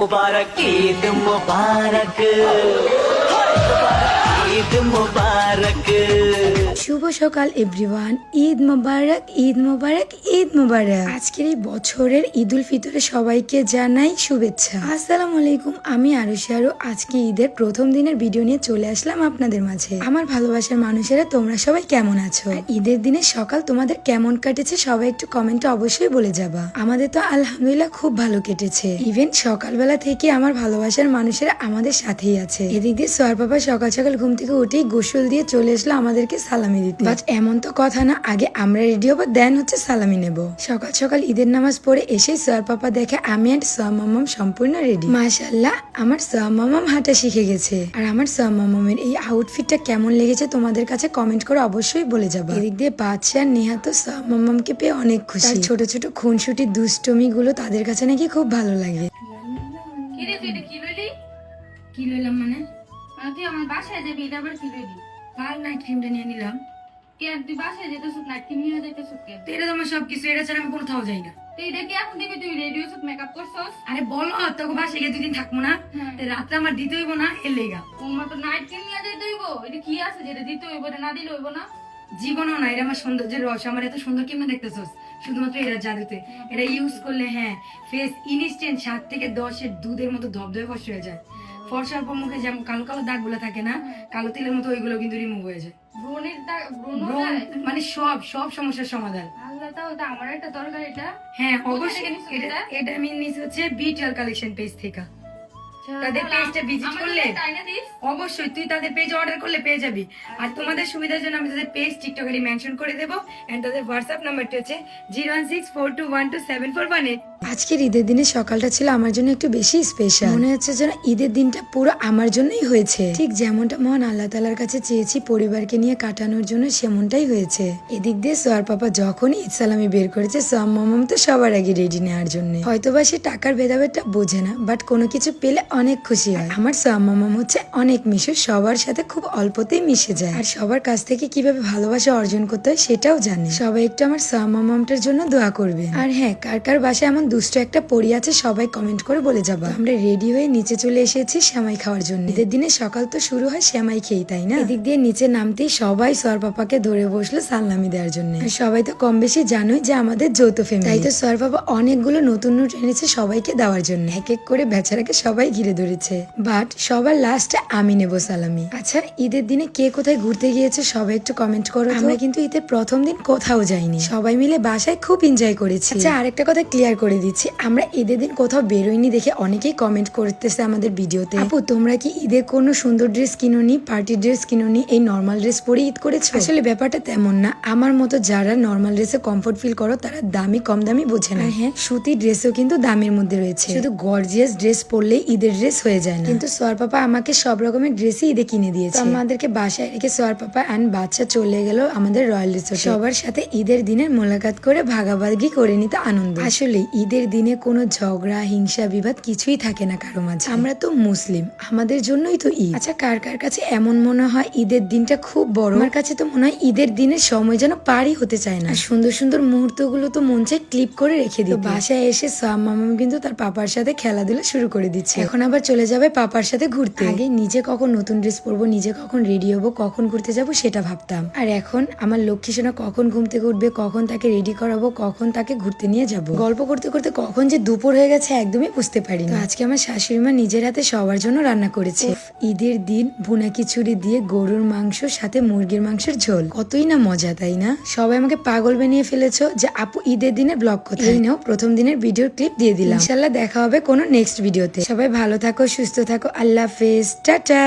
Mubarak Eid முபாரக் முபாரக் ஈத் முபாரக் শুভ সকাল এভরিওয়ান ঈদ মোবারক ঈদ মোবারক ঈদ মোবারক। আজকের এই বছরের ঈদ উল ফিতরে সবাইকে জানাই শুভেচ্ছা। আসসালামু আলাইকুম, আমি আরুষি আরু। আজকে ঈদের প্রথম দিনের ভিডিও নিয়ে চলে আসলাম আপনাদের মাঝে। আমার ভালোবাসার মানুষেরা, তোমরা সবাই কেমন আছো? ঈদের দিনের সকাল তোমাদের কেমন কাটেছে, সবাই একটু কমেন্টে অবশ্যই বলে যাবা। আমাদের তো আলহামদুলিল্লাহ খুব ভালো কেটেছে। ইভেন সকালবেলা থেকে আমার ভালোবাসার মানুষেরা আমাদের সাথেই আছে। এদিক দিয়ে সোয়ার বাবা সকাল সকাল ঘুম থেকে উঠেই গোসল দিয়ে চলে আসলো আমাদেরকে সালামি দিতে। বাট এমন তো কথা না আগে আমরা রেডি হব দেন হচ্ছে সালামি নেব। সকাল সকাল ঈদের নামাজ পড়ে এসে সোয়ার পাপা দেখে আমি আর সোয়া মামাম সম্পূর্ণ রেডি মাশাল্লাহ আমার সোয়া মামাম হাঁটা শিখে গেছে। আর আমার সোয়া মামামের এই আউটফিটটা কেমন লেগেছে তোমাদের কাছে কমেন্ট করে অবশ্যই বলে যাবে। এদিক দিয়ে বাচ্চা আর নেহা তো সোয়া মামামকে পেয়ে অনেক খুশি। ছোট ছোট খুনসুটি দুষ্টমি গুলো তাদের কাছে নাকি খুব ভালো লাগে। কি রে তুই এটা কি লইলি? কি লইলাম মানে? মানে তুই আমার বাসায় যাবি এটা আবার কি লইলি? কাল নাইট ক্রিমটা নিয়ে নিলাম। কেন তুই বাসায় যেতেছ না কি নিয়ে তো এটা তোমার সবকিছু এটা ছাড়া আমি কোথাও যাই না। এটা কি এখন দিবি তুই রেডিও সুত মেকআপ করছস? আরে বলো তোকে বাসে গিয়ে দুদিন থাকব না। হ্যাঁ। তো আমার দিতে হইব না এর লেগা। তোমার তো নাইট ক্রিম নিয়ে যেতে হইব? এটা কি আছে যেটা দিতে হইব এটা না দিলে হইব না? জীবনও না এটা আমার সৌন্দর্যের রস। আমার এত সুন্দর কেমন দেখতেছস শুধুমাত্র এরা জাদুতে। এটা ইউজ করলে হ্যাঁ ফেস ইনস্ট্যান্ট সাত থেকে দশের দুধের মতো ধবধবে ফর্স হয়ে যায়। ফর্সার পর মুখে যেমন কালো কালো দাগগুলো থাকে না কালো তিলের মতো ওইগুলো কিন্তু রিমুভ হয়ে যায়। ব্রণের দাগ ব্রণ মানে সব সব সমস্যার সমাধান। আল্লাহ তাও তো আমার একটা দরকার এটা? হ্যাঁ অবশ্যই এটা এটা? আমি হচ্ছে কালেকশন পেজ থেকে। তাদের তাহলে page টা visit আমার করলে? অবশ্যই তুই তাদের পেজ অর্ডার করলে পেয়ে যাবি। আর তোমাদের সুবিধার জন্য আমি তাদের পেজ টিকটকে মেনশন করে দেবো। এন্ড তাদের হোয়াটসঅ্যাপ নাম্বারটি হচ্ছে zero one six four two one two seven four one eight আজকের ঈদের দিনের সকালটা ছিল আমার জন্য একটু বেশি স্পেশাল মনে হচ্ছে যেন ঈদের দিনটা পুরো আমার জন্যই হয়েছে। ঠিক যেমনটা মহান আল্লাহ তালার কাছে চেয়েছি পরিবারকে নিয়ে কাটানোর জন্য সেমনটাই হয়েছে। এদিক দিয়ে সোয়ার পাপা যখনই ঈদ সালামি বের করেছে, সোয়াম মামাম তো সবার আগে রেডি নেওয়ার জন্য। হয়তোবা সে টাকার ভেদাভেদটা বোঝে না বাট কোনো কিছু পেলে অনেক খুশি হয়। আমার সোয়াম মামাম হচ্ছে অনেক মিশুর, সবার সাথে খুব অল্পতেই মিশে যায়। আর সবার কাছ থেকে কীভাবে ভালোবাসা অর্জন করতে হয় সেটাও জানে। সবাই একটু আমার সোয়াম মামামটার জন্য দোয়া করবে আর হ্যাঁ কার কার বাসায় এমন দুষ্ট একটা পড়ি আছে সবাই কমেন্ট করে বলে যাবা। আমরা রেডি হয়ে নিচে চলে এসেছি শ্যামাই খাওয়ার জন্য। ঈদের দিনে সকাল তো শুরু হয় শ্যামাই খেয়ে তাই না? এদিক দিয়ে নিচে নামতেই সবাই সর পাপাকে ধরে বসল সালামি দেওয়ার জন্য। সবাই তো কম বেশি জানোই যে আমাদের যৌথ ফ্যামিলি তাই তো সর পাপা অনেকগুলো নতুন নোট এনেছে সবাইকে দেওয়ার জন্য। এক এক করে বেচারাকে সবাই ঘিরে ধরেছে। বাট সবার লাস্টে আমি নেব সালামি। আচ্ছা ঈদের দিনে কে কোথায় ঘুরতে গিয়েছে সবাই একটু কমেন্ট করো আমরা কিন্তু ঈদের প্রথম দিন কোথাও যাইনি। সবাই মিলে বাসায় খুব এনজয় করেছি। আচ্ছা আরেকটা কথা ক্লিয়ার করে দিচ্ছি। আমরা ঈদের দিন কোথাও বেরোইনি দেখে অনেকেই কমেন্ট করতেছে আমাদের ভিডিওতে। আপু তোমরা কি ঈদে কোনো সুন্দর ড্রেস কিনোনি পার্টি ড্রেস কিনোনি এই নর্মাল ড্রেস পরে ঈদ করেছ? আসলে ব্যাপারটা তেমন না। আমার মতো যারা নর্মাল ড্রেসে কমফোর্ট ফিল করো তারা দামি কম দামি বোঝে না। হ্যাঁ সুতির ড্রেসও কিন্তু দামের মধ্যে রয়েছে। শুধু গর্জিয়াস ড্রেস পরলে ঈদের ড্রেস হয়ে যায় না। কিন্তু সোয়ার পাপা আমাকে সব রকমের ড্রেসই ঈদে কিনে দিয়েছে। আমাদেরকে বাসায় রেখে সোয়ার পাপা অ্যান্ড বাচ্চা চলে গেল আমাদের রয়্যাল রিসোর্ট। সবার সাথে ঈদের দিনের মোলাকাত করে ভাগাভাগি করে নিতে আনন্দ। আসলে ঈদের দিনে কোনো ঝগড়া হিংসা বিবাদ কিছুই থাকে না কারও মাঝে। আমরা তো মুসলিম আমাদের জন্যই তো ঈদ। আচ্ছা কার কার কাছে এমন মনে হয় ঈদের দিনটা খুব বড়? আমার কাছে তো মনে হয় ঈদের দিনের সময় যেন পারই হতে চায় না। সুন্দর সুন্দর মুহূর্তগুলো তো মন চায় ক্লিপ করে রেখে দিই বাসায় এসে সাম মামাম কিন্তু তার পাপার সাথে খেলাধুলা শুরু করে দিচ্ছে। এখন আবার চলে যাবে পাপার সাথে ঘুরতে। আগে নিজে কখন নতুন ড্রেস পরবো নিজে কখন রেডি হব কখন ঘুরতে যাব সেটা ভাবতাম। আর এখন আমার লক্ষ্মী সোনা কখন ঘুম থেকে উঠবে কখন তাকে রেডি করাবো কখন তাকে ঘুরতে নিয়ে যাব। গল্প করতে করতে কখন যে দুপুর হয়ে গেছে একদমই বুঝতে পারি না আজকে আমার শাশুড়ি মা নিজের হাতে সবার জন্য রান্না করেছে। ঈদের দিন ভুনা খিচুড়ি দিয়ে গরুর মাংস সাথে মুরগির মাংসের ঝোল। কতই না মজা তাই না? সবাই আমাকে পাগল বানিয়ে ফেলেছো যে আপু ঈদের দিনে ব্লগ কোথায়? এই নাও প্রথম দিনের ভিডিওর ক্লিপ দিয়ে দিলাম। ইনশাল্লাহ দেখা হবে কোনো নেক্সট ভিডিওতে সবাই ভালো থাকো সুস্থ থাকো আল্লাহ হাফেজ টাটা।